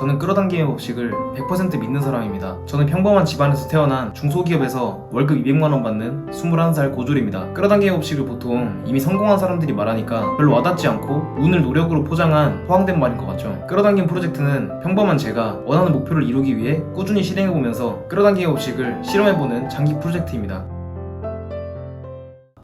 저는 끌어당김의 법칙을 100% 믿는 사람입니다. 저는 평범한 집안에서 태어난 중소기업에서 월급 200만원 받는 21살 고졸입니다. 끌어당김의 법칙을 보통 이미 성공한 사람들이 말하니까 별로 와닿지 않고 운을 노력으로 포장한 허황된 말인 것 같죠. 끌어당김 프로젝트는 평범한 제가 원하는 목표를 이루기 위해 꾸준히 실행해보면서 끌어당김의 법칙을 실험해보는 장기 프로젝트입니다.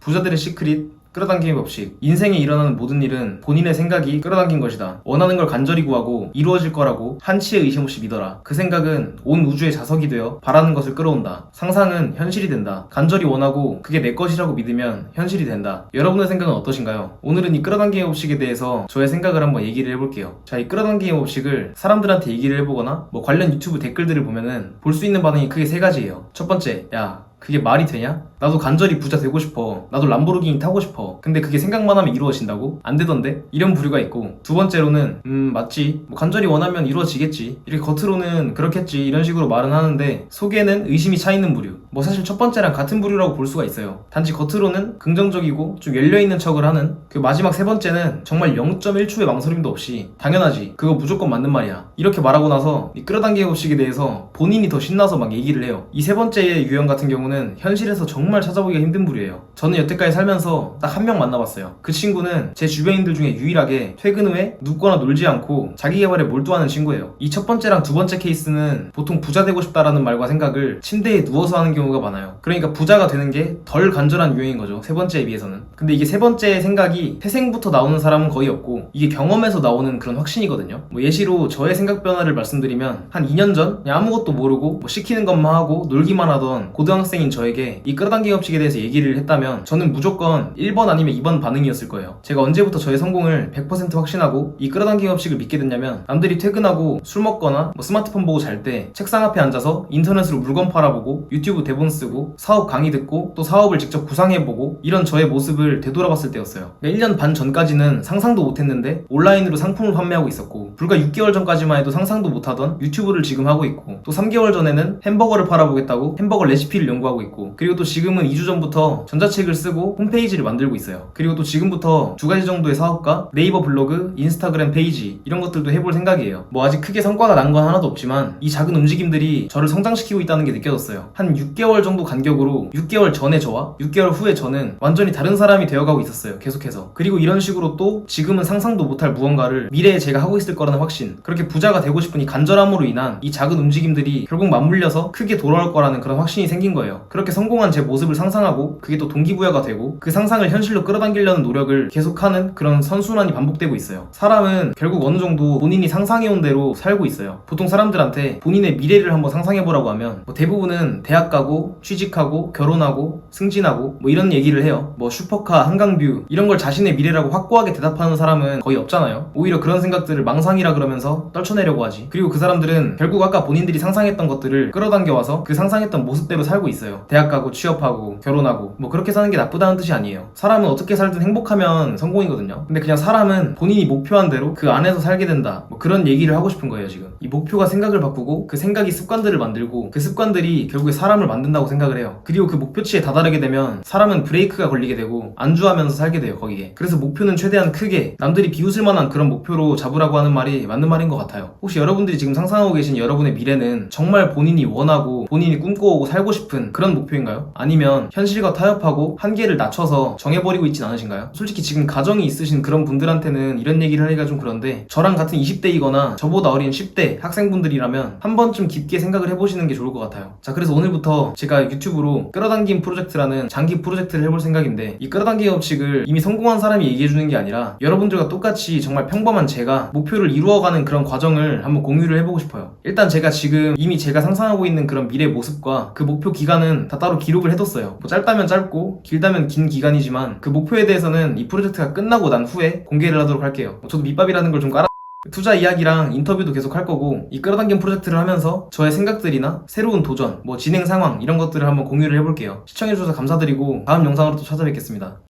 부자들의 시크릿 끌어당김의 법칙. 인생에 일어나는 모든 일은 본인의 생각이 끌어당긴 것이다. 원하는 걸 간절히 구하고 이루어질 거라고 한치의 의심 없이 믿어라. 그 생각은 온 우주의 자석이 되어 바라는 것을 끌어온다. 상상은 현실이 된다. 간절히 원하고 그게 내 것이라고 믿으면 현실이 된다. 여러분의 생각은 어떠신가요? 오늘은 이 끌어당김의 법칙에 대해서 저의 생각을 한번 얘기를 해볼게요. 자, 이 끌어당김의 법칙을 사람들한테 얘기를 해보거나 뭐 관련 유튜브 댓글들을 보면은 볼 수 있는 반응이 크게 세 가지예요. 첫 번째, 야, 그게 말이 되냐? 나도 간절히 부자 되고 싶어. 나도 람보르기니 타고 싶어. 근데 그게 생각만 하면 이루어진다고? 안 되던데? 이런 부류가 있고 두 번째로는 음 맞지. 뭐 간절히 원하면 이루어지겠지. 이렇게 겉으로는 그렇겠지. 이런 식으로 말은 하는데 속에는 의심이 차 있는 부류. 뭐 사실 첫 번째랑 같은 부류라고 볼 수가 있어요. 단지 겉으로는 긍정적이고 좀 열려 있는 척을 하는 그 마지막 세 번째는 정말 0.1초의 망설임도 없이 당연하지. 그거 무조건 맞는 말이야. 이렇게 말하고 나서 이 끌어당기의 법칙에 대해서 본인이 더 신나서 막 얘기를 해요. 이 세 번째의 유형 같은 경우 는 현실에서 정말 찾아보기가 힘든 부류예요. 저는 여태까지 살면서 딱 한 명 만나봤어요. 그 친구는 제 주변인들 중에 유일하게 퇴근 후에 눕거나 놀지 않고 자기 개발에 몰두하는 친구예요. 이 첫 번째랑 두 번째 케이스는 보통 부자 되고 싶다라는 말과 생각을 침대에 누워서 하는 경우가 많아요. 그러니까 부자가 되는 게 덜 간절한 유형인 거죠. 세 번째에 비해서는. 근데 이게 세 번째 생각이 태생부터 나오는 사람은 거의 없고 이게 경험에서 나오는 그런 확신이거든요. 뭐 예시로 저의 생각 변화를 말씀드리면 한 2년 전 아무것도 모르고 뭐 시키는 것만 하고 놀기만 하던 고등학생 인 저에게 이 끌어당기 법칙에 대해서 얘기를 했다면 저는 무조건 1번 아니면 2번 반응이었을 거예요. 제가 언제부터 저의 성공을 100% 확신하고 이 끌어당기 법칙을 믿게 됐냐면 남들이 퇴근하고 술 먹거나 뭐 스마트폰 보고 잘 때 책상 앞에 앉아서 인터넷으로 물건 팔아보고 유튜브 대본 쓰고 사업 강의 듣고 또 사업을 직접 구상해보고 이런 저의 모습을 되돌아봤을 때였어요. 그러니까 1년 반 전까지는 상상도 못했는데 온라인으로 상품을 판매하고 있었고 불과 6개월 전까지만 해도 상상도 못하던 유튜브를 지금 하고 있고 또 3개월 전에는 햄버거를 팔아보겠다고 햄버거 레시피를 연구 하고 있고 그리고 또 지금은 2주 전부터 전자책을 쓰고 홈페이지를 만들고 있어요. 그리고 또 지금부터 두 가지 정도의 사업과 네이버 블로그, 인스타그램 페이지 이런 것들도 해볼 생각이에요. 뭐 아직 크게 성과가 난 건 하나도 없지만 이 작은 움직임들이 저를 성장시키고 있다는 게 느껴졌어요. 한 6개월 정도 간격으로 6개월 전에 저와 6개월 후에 저는 완전히 다른 사람이 되어가고 있었어요. 계속해서. 그리고 이런 식으로 또 지금은 상상도 못할 무언가를 미래에 제가 하고 있을 거라는 확신. 그렇게 부자가 되고 싶은 이 간절함으로 인한 이 작은 움직임들이 결국 맞물려서 크게 돌아올 거라는 그런 확신이 생긴 거예요. 그렇게 성공한 제 모습을 상상하고 그게 또 동기부여가 되고 그 상상을 현실로 끌어당기려는 노력을 계속하는 그런 선순환이 반복되고 있어요. 사람은 결국 어느 정도 본인이 상상해온 대로 살고 있어요. 보통 사람들한테 본인의 미래를 한번 상상해보라고 하면 뭐 대부분은 대학 가고 취직하고 결혼하고 승진하고 뭐 이런 얘기를 해요. 뭐 슈퍼카, 한강뷰 이런 걸 자신의 미래라고 확고하게 대답하는 사람은 거의 없잖아요. 오히려 그런 생각들을 망상이라 그러면서 떨쳐내려고 하지. 그리고 그 사람들은 결국 아까 본인들이 상상했던 것들을 끌어당겨 와서 그 상상했던 모습대로 살고 있어요. 대학 가고 취업하고 결혼하고 뭐 그렇게 사는 게 나쁘다는 뜻이 아니에요. 사람은 어떻게 살든 행복하면 성공이거든요. 근데 그냥 사람은 본인이 목표한 대로 그 안에서 살게 된다. 뭐 그런 얘기를 하고 싶은 거예요, 지금. 이 목표가 생각을 바꾸고 그 생각이 습관들을 만들고 그 습관들이 결국에 사람을 만든다고 생각을 해요. 그리고 그 목표치에 다다르게 되면 사람은 브레이크가 걸리게 되고 안주하면서 살게 돼요, 거기에. 그래서 목표는 최대한 크게 남들이 비웃을 만한 그런 목표로 잡으라고 하는 말이 맞는 말인 것 같아요. 혹시 여러분들이 지금 상상하고 계신 여러분의 미래는 정말 본인이 원하고 본인이 꿈꿔오고 살고 싶은 그런 목표인가요? 아니면 현실과 타협하고 한계를 낮춰서 정해버리고 있진 않으신가요? 솔직히 지금 가정이 있으신 그런 분들한테는 이런 얘기를 하기가 좀 그런데 저랑 같은 20대이거나 저보다 어린 10대 학생분들이라면 한 번쯤 깊게 생각을 해보시는 게 좋을 것 같아요. 자, 그래서 오늘부터 제가 유튜브로 끌어당김 프로젝트라는 장기 프로젝트를 해볼 생각인데 이 끌어당김 법칙을 이미 성공한 사람이 얘기해주는 게 아니라 여러분들과 똑같이 정말 평범한 제가 목표를 이루어가는 그런 과정을 한번 공유를 해보고 싶어요. 일단 제가 지금 이미 제가 상상하고 있는 그런 미래 모습과 그 목표 기간은 다 따로 기록을 해뒀어요. 뭐 짧다면 짧고 길다면 긴 기간이지만 그 목표에 대해서는 이 프로젝트가 끝나고 난 후에 공개를 하도록 할게요. 저도 밑밥이라는 걸 좀 깔아 투자 이야기랑 인터뷰도 계속 할 거고 이 끌어당긴 프로젝트를 하면서 저의 생각들이나 새로운 도전, 뭐 진행 상황 이런 것들을 한번 공유를 해볼게요. 시청해주셔서 감사드리고 다음 영상으로 또 찾아뵙겠습니다.